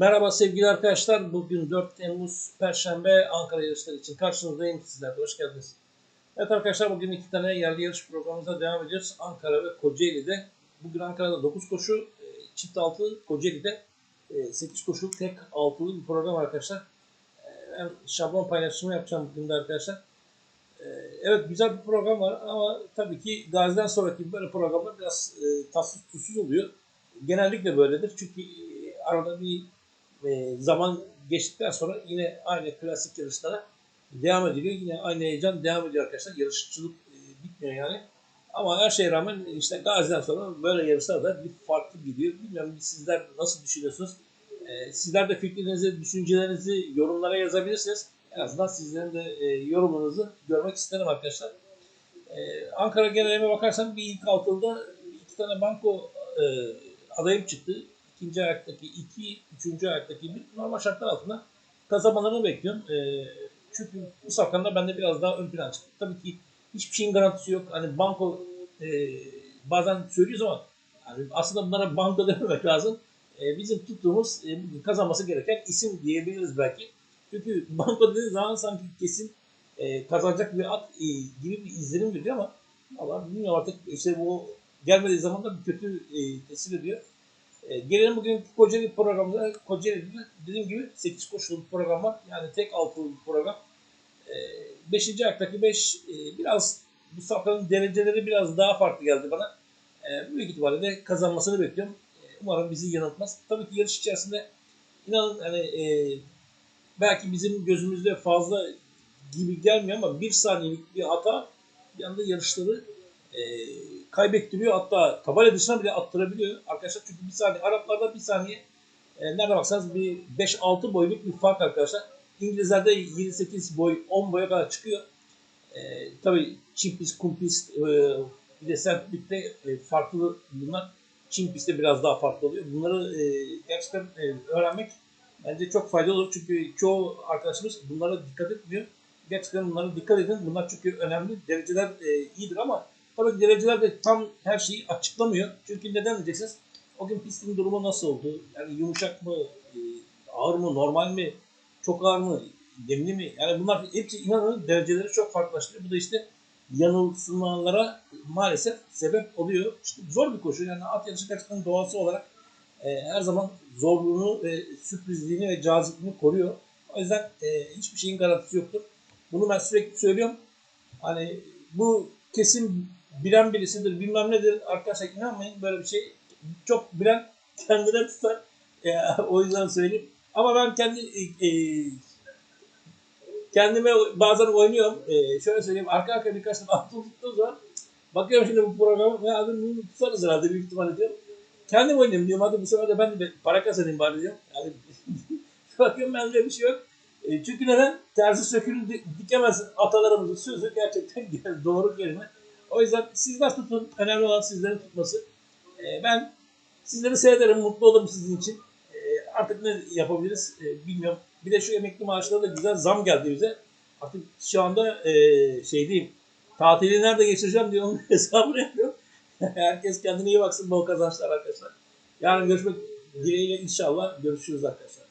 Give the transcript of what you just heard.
Merhaba sevgili arkadaşlar. Bugün 4 Temmuz Perşembe Ankara yarışları için karşınızdayım. Sizler hoş geldiniz. Evet arkadaşlar bugün iki tane yerli yarış programımıza devam ediyoruz. Ankara ve Kocaeli'de. Bugün Ankara'da 9 koşu, e, çift altı, Kocaeli'de 8 koşu tek altılı bir program arkadaşlar. E, Ben şablon paylaşımı yapacağım bugün de arkadaşlar. E, Evet güzel bir program var ama tabii ki Gazi'den sonraki böyle programlar biraz e, tatsız tuzsuz oluyor. Genellikle böyledir çünkü e, arada bir e, zaman geçtikten sonra yine aynı klasik yarışlara devam ediliyor. Yine aynı heyecan devam ediyor arkadaşlar. Yarışçılık e, bitmiyor yani. Ama her şeye rağmen işte Gazi'den sonra böyle yarışlar da bir farklı gidiyor. Bilmiyorum sizler nasıl düşünüyorsunuz? E, sizler de fikrinizi, düşüncelerinizi yorumlara yazabilirsiniz. En azından sizlerin de e, yorumunuzu görmek isterim arkadaşlar. E, Ankara geneline bakarsam bir ilk altında iki tane banko e, adayım çıktı. İkinci ayaktaki iki, üçüncü ayaktaki bir normal şartlar altında kazanmalarını bekliyorum. E, çünkü bu safkanda bende biraz daha ön plan çıktı. Tabii ki hiçbir şeyin garantisi yok. Hani banko e, bazen söylüyoruz ama yani aslında bunlara banko dememek lazım. E, bizim tuttuğumuz e, kazanması gereken isim diyebiliriz belki. Çünkü banko dediği zaman sanki kesin e, kazanacak bir at e, gibi bir izlenim veriyor ama Allah bilmiyorum artık işte bu gelmediği zaman da bir kötü e, tesir ediyor. E, gelelim bugün Kocaeli programına. Kocaeli'de dediğim gibi 8 koşulu program var. Yani tek altılı bir program. 5. ayaktaki 5 e, biraz bu safranın dereceleri biraz daha farklı geldi bana. E, büyük ihtimalle kazanmasını bekliyorum. E, umarım bizi yanıltmaz. Tabii ki yarış içerisinde inanın hani e, belki bizim gözümüzde fazla gibi gelmiyor ama bir saniyelik bir hata bir anda yarışları e, kaybettiriyor. Hatta tabela dışına bile attırabiliyor arkadaşlar. Çünkü bir saniye Araplarda bir saniye e, nerede baksanız bir 5-6 boyluk bir fark arkadaşlar. İngilizlerde 7-8 boy 10 boya kadar çıkıyor. E, tabii çim pist, kum pist, e, bir de sertlikte e, farklı bunlar. Çim pistte biraz daha farklı oluyor. Bunları e, gerçekten e, öğrenmek bence çok faydalı olur. Çünkü çoğu arkadaşımız bunlara dikkat etmiyor. Gerçekten bunlara dikkat edin. Bunlar çünkü önemli. Dereceler e, iyidir ama tabii dereceler de tam her şeyi açıklamıyor. Çünkü neden diyeceksiniz? O gün pistin durumu nasıl oldu? Yani yumuşak mı, e, ağır mı, normal mi, çok ağır mı, demli mi? Yani bunlar hepsi inanın dereceleri çok farklılaştırıyor. Bu da işte yanılsamalara maalesef sebep oluyor. İşte zor bir koşu. Yani at yarışı gerçekten doğası olarak e, her zaman zorluğunu ve sürprizliğini ve cazipliğini koruyor. O yüzden e, hiçbir şeyin garantisi yoktur. Bunu ben sürekli söylüyorum. Hani bu kesin bilen birisidir bilmem nedir arkadaşlar inanmayın böyle bir şey çok bilen kendine tutar. E, o yüzden söyleyeyim. Ama ben kendi e, e, kendime bazen oynuyorum. E, şöyle söyleyeyim arka arka birkaç tane attım tuttuğum zaman bakıyorum şimdi bu programı ve hadi bunu tutarız herhalde büyük ihtimalle diyorum. Kendim oynayayım diyorum hadi bu sefer de ben de para kazanayım bari diyorum. Yani bakıyorum bende bir şey yok. E, çünkü neden? Terzi sökülü di- dikemez atalarımızın sözü gerçekten doğru kelime. O yüzden sizler tutun. Önemli olan sizlerin tutması. E, ben sizleri seyrederim. Mutlu olurum sizin için. E, artık ne yapabiliriz e, bilmiyorum. Bir de şu emekli maaşlarına da güzel zam geldi bize. Artık şu anda e, şey diyeyim. Tatili nerede geçireceğim diye onun hesabını yapıyorum. Herkes kendine iyi baksın. Bol kazançlar arkadaşlar. Yarın görüşmek dileğiyle inşallah görüşürüz arkadaşlar.